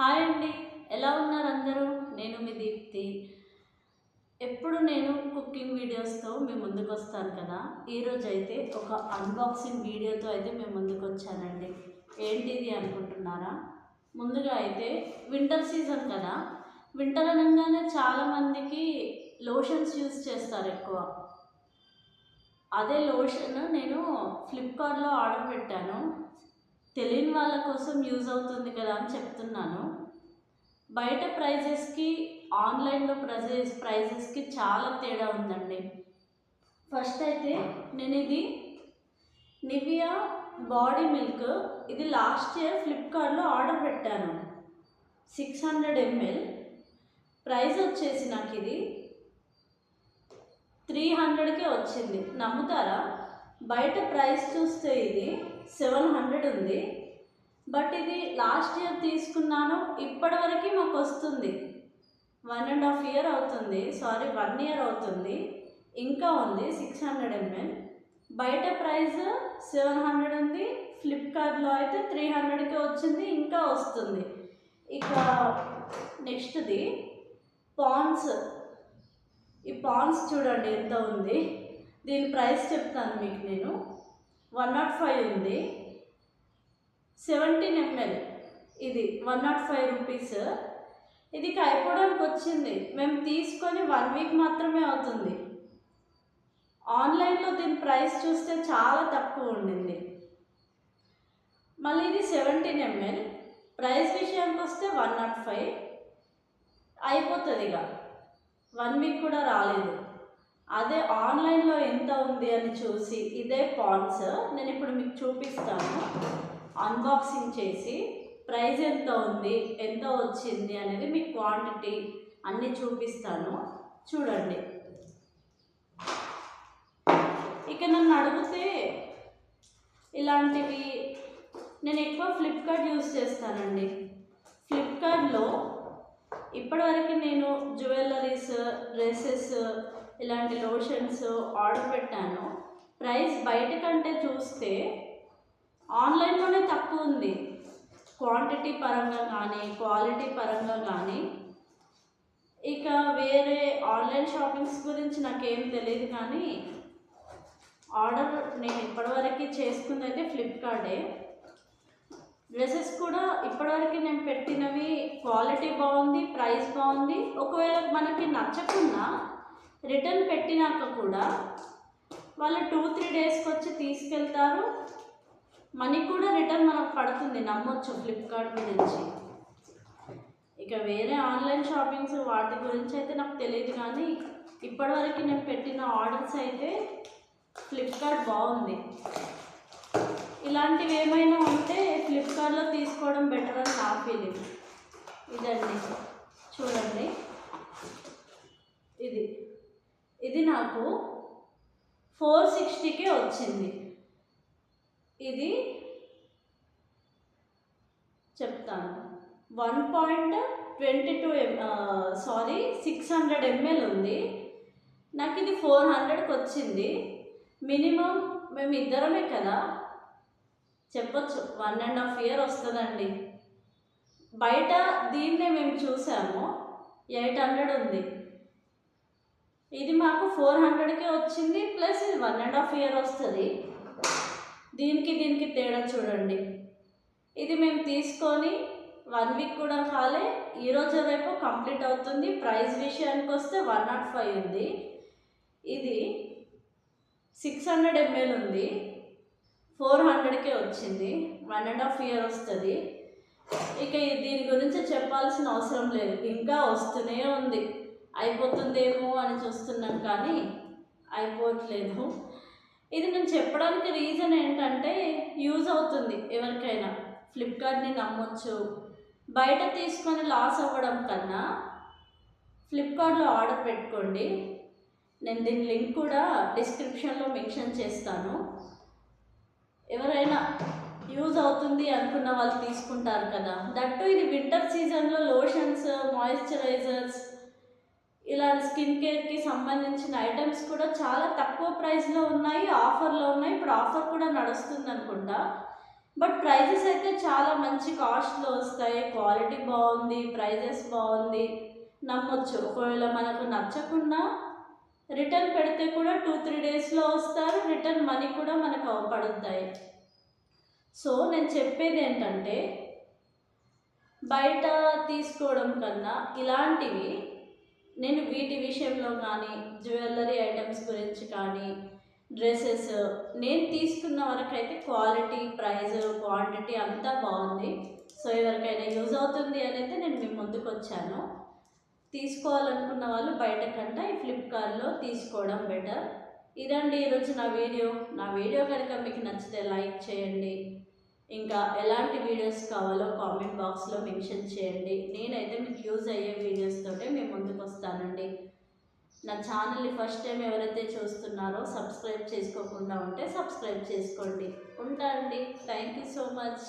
Hi అండి ఎలా ఉన్నారు అందరూ? నేను మీ దీప్తి. ఎప్పుడు నేను కుకింగ్ వీడియోస్తో మీ ముందుకు వస్తాను కదా? ఈరోజు అయితే ఒక అన్బాక్సింగ్ వీడియోతో అయితే మేము ముందుకు వచ్చానండి ఏంటిది అనుకుంటున్నారా? ముందుగా అయితే వింటర్ సీజన్ కదా. వింటర్ అనగానే చాలామందికి లోషన్స్ యూస్ చేస్తారు ఎక్కువ. అదే లోషన్ నేను ఫ్లిప్కార్ట్లో ఆర్డర్ పెట్టాను. తెలియని వాళ్ళ కోసం యూజ్ అవుతుంది కదా అని చెప్తున్నాను. బయట ప్రైజెస్కి ఆన్లైన్లో ప్రైజెస్ ప్రైజెస్కి చాలా తేడా ఉందండి. ఫస్ట్ అయితే నేను ఇది నివియా బాడీ మిల్క్ ఇది లాస్ట్ ఇయర్ ఫ్లిప్కార్ట్లో ఆర్డర్ పెట్టాను. Six hundred ML. ప్రైస్ వచ్చేసి నాకు ఇది త్రీ హండ్రెడ్కే వచ్చింది. నమ్ముతారా? బయట ప్రైస్ చూస్తే ఇది సెవెన్ హండ్రెడ్ ఉంది. బట్ ఇది లాస్ట్ ఇయర్ తీసుకున్నాను ఇప్పటివరకు మాకు వస్తుంది. వన్ అండ్ హాఫ్ ఇయర్ అవుతుంది సారీ వన్ ఇయర్ అవుతుంది. ఇంకా ఉంది సిక్స్ హండ్రెడ్ ఎంఎల్. బయట ప్రైస్ సెవెన్ హండ్రెడ్ ఉంది ఫ్లిప్కార్ట్లో అయితే త్రీ హండ్రెడ్కే వచ్చింది ఇంకా వస్తుంది. ఇక నెక్స్ట్ది పాన్స్. ఈ పాన్స్ చూడండి ఎంత ఉంది. దీని ప్రైస్ చెప్తాను మీకు నేను. వన్ నాట్ ఫైవ్ ఉంది. సెవెంటీన్ ఎంఎల్ ఇది వన్ నాట్ ఫైవ్ రూపీస్. ఇది అయిపోవడానికి వచ్చింది. మేము తీసుకొని వన్ వీక్ మాత్రమే అవుతుంది. ఆన్లైన్లో దీని ప్రైస్ చూస్తే చాలా తక్కువ ఉండింది. మళ్ళీ ఇది సెవెంటీన్ ఎంఎల్ ప్రైస్ విషయానికి వస్తే వన్ నాట్ ఫైవ్. అయిపోతుంది ఇక వన్ వీక్ కూడా రాలేదు. అదే ఆన్లైన్లో ఎంత ఉంది అని చూసి ఇదే పాన్స్ నేను ఇప్పుడు మీకు చూపిస్తాను. అన్బాక్సింగ్ చేసి ప్రైస్ ఎంత ఉంది ఎంత వచ్చింది అనేది మీకు క్వాంటిటీ అన్నీ చూపిస్తాను. చూడండి. ఇక నన్ను అడిగితే ఇలాంటివి నేను ఎక్కువ ఫ్లిప్కార్ట్ యూస్ చేస్తానండి. ఫ్లిప్కార్ట్లో ఇప్పటివరకు నేను జ్యువెలరీస్ డ్రెస్సెస్ ఇలాంటి లోషన్స్ ఆర్డర్ పెట్టాను. ప్రైస్ బయట కంటే చూస్తే ఆన్లైన్లోనే తక్కువ ఉంది. క్వాంటిటీ పరంగా కానీ క్వాలిటీ పరంగా కానీ ఇక వేరే ఆన్లైన్ షాపింగ్స్ గురించి నాకేం తెలియదు కానీ ఆర్డర్ నేను ఇప్పటివరకు చేసుకుంది అయితే ఫ్లిప్కార్టే డ్రెస్సెస్ కూడా ఇప్పటివరకు నేను పెట్టినవి క్వాలిటీ బాగుంది ప్రైస్ బాగుంది. ఒకవేళ మనకి నచ్చకున్నా రిటర్న్ పెట్టినాక కూడా వాళ్ళు టూ త్రీ డేస్కి వచ్చి తీసుకెళ్తారు. మనీ కూడా రిటర్న్ మనకు పడుతుంది నమ్మొచ్చు ఫ్లిప్కార్ట్ గురించి. ఇక వేరే ఆన్లైన్ షాపింగ్స్ వాటి గురించి అయితే నాకు తెలియదు కానీ ఇప్పటివరకు నేను పెట్టిన ఆర్డర్స్ అయితే ఫ్లిప్కార్ట్ బాగుంది. ఇలాంటివి ఏమైనా ఉంటే ఫ్లిప్కార్ట్లో తీసుకోవడం బెటర్ అని నా ఫీలింగ్ ఇదండి. చూడండి. ఇది. ఇది నాకు ఫోర్ సిక్స్టీకే వచ్చింది. ఇది చెప్తాను. One point twenty two M sorry six hundred ML ఉంది. నాకు ఇది ఫోర్ హండ్రెడ్కి వచ్చింది. మినిమం మేము ఇద్దరమే కదా? చెప్పచ్చు. వన్ అండ్ హాఫ్ ఇయర్ వస్తుందండి. బయట దీన్నే మేము చూసాము. ఎయిట్ హండ్రెడ్ ఉంది. ఇది మాకు ఫోర్ హండ్రెడ్కే వచ్చింది ప్లస్ ఇది వన్ అండ్ హాఫ్ ఇయర్ వస్తుంది. దీనికి దీనికి తేడా చూడండి. ఇది మేము తీసుకొని వన్ వీక్ కూడా కాలే ఈరోజు రేపు కంప్లీట్ అవుతుంది. ప్రైస్ విషయానికి వస్తే వన్ నాట్ ఫైవ్ ఉంది. ఇది సిక్స్ హండ్రెడ్ ఎంఎల్ ఉంది. ఫోర్ హండ్రెడ్కే వచ్చింది. వన్ అండ్ హాఫ్ ఇయర్ వస్తుంది. ఇక దీని గురించి చెప్పాల్సిన అవసరం లేదు. ఇంకా వస్తూనే ఉంది. అయిపోతుందేమో అని చూస్తున్నాం కానీ అయిపోవట్లేదు. ఇది నేను చెప్పడానికి రీజన్ ఏంటంటే యూజ్ అవుతుంది ఎవరికైనా. ఫ్లిప్కార్ట్ని నమ్మొచ్చు. బయట తీసుకొని లాస్ అవ్వడం కన్నా ఫ్లిప్కార్ట్లో ఆర్డర్ పెట్టుకోండి. నేను దీని లింక్ కూడా డిస్క్రిప్షన్లో మెన్షన్ చేస్తాను. ఎవరైనా యూజ్ అవుతుంది అనుకున్న వాళ్ళు తీసుకుంటారు కదా. దట్టు ఇది వింటర్ సీజన్లో లోషన్స్ మాయిశ్చరైజర్స్ ఇలా స్కిన్ కేర్కి సంబంధించిన ఐటమ్స్ కూడా చాలా తక్కువ ప్రైస్లో ఉన్నాయి ఆఫర్లో ఉన్నాయి. ఇప్పుడు ఆఫర్ కూడా నడుస్తుంది అనుకుంటా. బట్ ప్రైజెస్ అయితే చాలా మంచి కాస్ట్లో వస్తాయి. క్వాలిటీ బాగుంది ప్రైజెస్ బాగుంది. నమ్మొచ్చు. ఒకవేళ మనకు నచ్చకుండా రిటర్న్ పెడితే కూడా టూ త్రీ డేస్లో వస్తారు. రిటర్న్ మనీ కూడా మనకు పడుతాయి సో నేను చెప్పేది ఏంటంటే బయట తీసుకోవడం కన్నా ఇలాంటివి నేను వీటి విషయంలో కానీ జ్యువెలరీ ఐటమ్స్ గురించి కానీ డ్రెస్సెస్ నేను తీసుకున్న వరకు అయితే క్వాలిటీ ప్రైస్ క్వాంటిటీ అంతా బాగుంది. సో ఎవరికైనా యూజ్ అవుతుంది అని అయితే నేను మీ ముందుకు వచ్చాను. తీసుకోవాలనుకున్న వాళ్ళు బయట కంటే ఈ ఫ్లిప్కార్ట్లో తీసుకోవడం బెటర్ ఇదండి ఈరోజు నా వీడియో. నా వీడియో కనుక మీకు నచ్చితే లైక్ చేయండి. ఇంకా ఎలాంటి వీడియోస్ కావాలో కామెంట్ బాక్స్లో మెన్షన్ చేయండి. నేనైతే మీకు యూజ్ అయ్యే వీడియోస్తో తోటే మేము ముందుకు వస్తానండి నా ఛానల్ని ఫస్ట్ టైం ఎవరైతే చూస్తున్నారో సబ్స్క్రైబ్ చేసుకోకుండా ఉంటే సబ్స్క్రైబ్ చేసుకోండి. ఉంటా అండి. Thank you so much